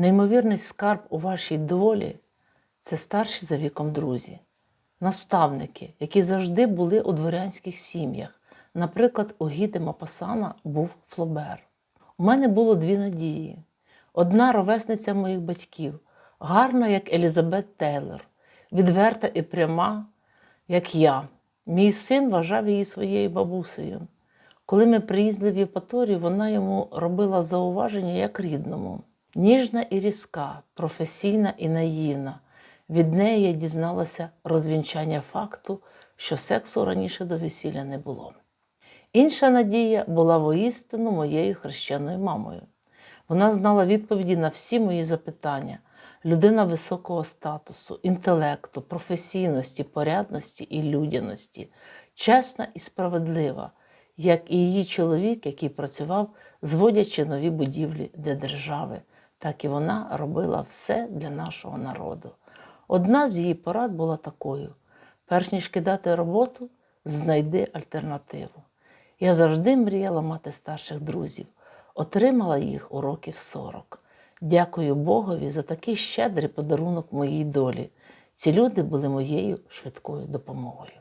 Неймовірний скарб у вашій долі це старші за віком друзі, наставники, які завжди були у дворянських сім'ях. Наприклад, у Гіти Мапасана був Флобер. У мене було дві надії: одна ровесниця моїх батьків, гарна, як Елізабет Тейлор, відверта і пряма, як я. Мій син вважав її своєю бабусею. Коли ми приїздили в Євпаторію, вона йому робила зауваження як рідному. Ніжна і різка, професійна і наївна. Від неї я дізналася розвінчання факту, що сексу раніше до весілля не було. Інша надія була воістину моєю хрещеною мамою. Вона знала відповіді на всі мої запитання. Людина високого статусу, інтелекту, професійності, порядності і людяності, чесна і справедлива, як і її чоловік, який працював, зводячи нові будівлі для держави, так і вона робила все для нашого народу. Одна з її порад була такою: перш ніж кидати роботу, знайди альтернативу. Я завжди мріяла мати старших друзів, отримала їх у років 40. Дякую Богові за такий щедрий подарунок моїй долі. Ці люди були моєю швидкою допомогою.